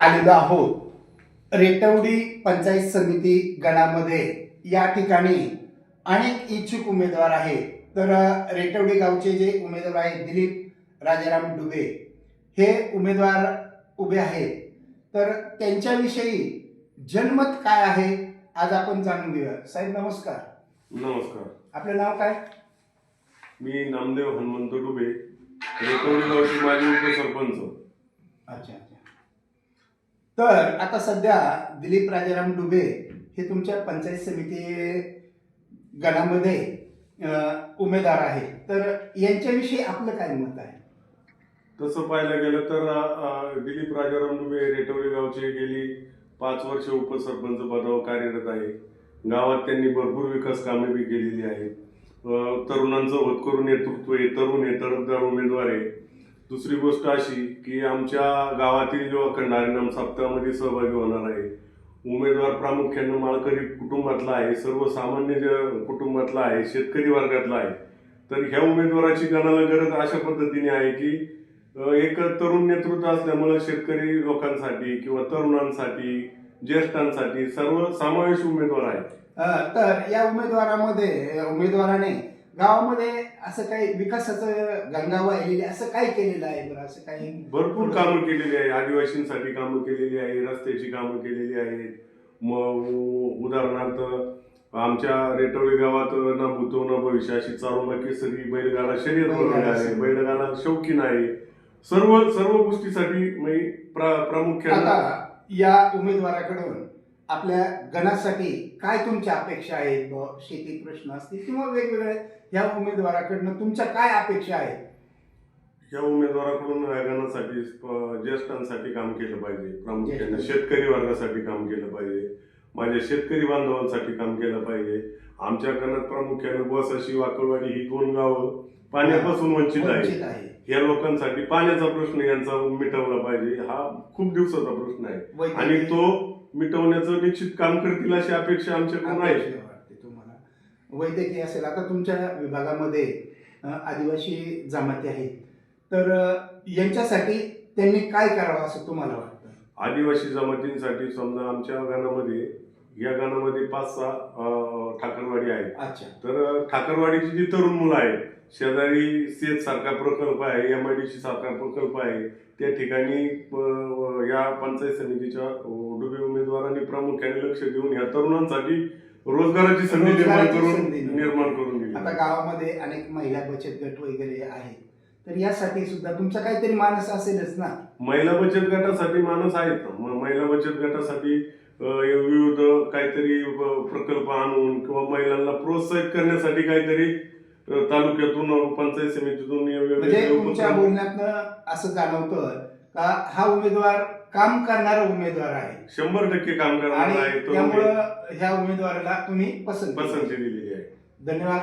आलेलो आहोत. रेटवडी पंचायत समिती गणामध्ये या ठिकाणी अनेक इच्छुक उमेदवार आहेत. तर रेटवडी गावचे जे उमेदवार आहेत दिलीप राजाराम डुबे हे उमेदवार उभे आहेत. तर त्यांच्याविषयी जनमत काय आहे आज आपण जाणून घेऊया. साहेब नमस्कार. नमस्कार. आपलं नाव काय? मी नामदेव हनुमंत डुबे रेकवडी गावचे माजी उपसरपंच. अच्छा अच्छा. तर आता सध्या दिलीप राजाराम डुबे हे तुमच्या पंचायत समिती गणामध्ये उमेदवार आहे तर यांच्याविषयी आपलं काय मत आहे? तसं पाहायला गेलं तर दिलीप राजाराम डुबे रेटवडी गावचे गेली पाच वर्ष उपसरपंच पदावर कार्यरत आहे गावात त्यांनी भरपूर विकास कामे बी केलेली आहेत. तरुणांचं होतकरू नेतृत्व आहे. तरुण हे तरफदार उमेदवार आहे. दुसरी गोष्ट अशी की आमच्या गावातील जो अखंड हरिनाम सप्ताहामध्ये सहभागी होणार आहे उमेदवार प्रामुख्यानं माळकरी कुटुंबातला आहे सर्वसामान्य कुटुंबातला आहे शेतकरी वर्गातला आहे तर ह्या उमेदवाराची गणाला गरज अशा पद्धतीने आहे की एक तरुण नेतृत्व असल्यामुळे शेतकरी लोकांसाठी किंवा तरुणांसाठी ज्येष्ठांसाठी सर्व समावेश उमेदवार आहे. तर या उमेदवारामध्ये उमेदवाराने गावामध्ये असं काही विकासाचं गंगा वाहिलेली असं काय केलेलं आहे बरं असं काही? भरपूर कामं केलेली आहे. आदिवासींसाठी कामं केलेली आहे रस्त्याची कामं केलेली आहेत. मग उदाहरणार्थ आमच्या रेटवळी गावात ना भूतो ना भविष्य अशी चालुंबा केसरी बैलगाडा शर्यत वगैरे आहे. बैलगाडा शौकीन आहे. सर्व सर्व गोष्टीसाठी प्रा- प्रामुख्यानं या उमेदवाराकडून आपल्या गणासाठी काय तुमच्या अपेक्षा आहेत? शेती प्रश्न असतील किंवा वेगवेगळ्या या उमेदवाराकडनं तुमच्या काय अपेक्षा आहेत? या उमेदवाराकडून प- ज्येष्ठांसाठी काम केलं पाहिजे. प्रामुख्याने. शेतकरी वर्गासाठी काम केलं पाहिजे. माझ्या शेतकरी बांधवांसाठी काम केलं पाहिजे. आमच्या गणात प्रामुख्याने बसाशी वाकळवाडी ही दोन गावं. पाण्यापासून वंचित आहे. वंचित आहे. या लोकांसाठी पाण्याचा प्रश्न यांचा मिटवला पाहिजे हा खूप दिवसाचा प्रश्न आहे. वैद्यकीय- आणि तो मिटवण्याचं निश्चित काम करतील अशी अपेक्षा आमच्याकडून आहे. वाटते तुम्हाला. वैद्यकीय असेल. आता तुमच्या विभागामध्ये अ, आदिवासी जमाती आहेत. तर अ, यांच्यासाठी त्यांनी काय करावं असं तुम्हाला वाटतं? आदिवासी जमातींसाठी समजा आमच्या गाण्यामध्ये या गाण्यामध्ये पाच सहा ठाकरवाडी आहेत. अच्छा. तर ठाकरवाडीची जी तरुण मुलं आहेत शेजारी सेत सारखा प्रकल्प आहे एम आय डी सी सारखा प्रकल्प आहे त्या ठिकाणी या पंचायत समितीच्या डुबे उमेदवारांनी प्रामुख्याने लक्ष देऊन या तरुणांसाठी रोजगाराची संधी निर्माण करून निर्माण. करून दिली. आता गावामध्ये अनेक महिला बचत गट वगैरे आहेत. तर यासाठी सुद्धा तुमचा काहीतरी मानस असेलच ना? महिला बचत गटासाठी माणूस आहेत. महिला बचत गटासाठी विविध काहीतरी प्रकल्प आणून किंवा महिलांना प्रोत्साहित करण्यासाठी काहीतरी तालुक्यातून पंचायत समितीतून म्हणजे तुमच्या बोलण्यातनं असं जाणवतं का हा उमेदवार काम करणारा उमेदवार आहे? शंभर टक्के काम करणार आहे त्यामुळं ह्या उमेदवाराला तुम्ही पसंत. पसंती दिलेली आहे. धन्यवाद.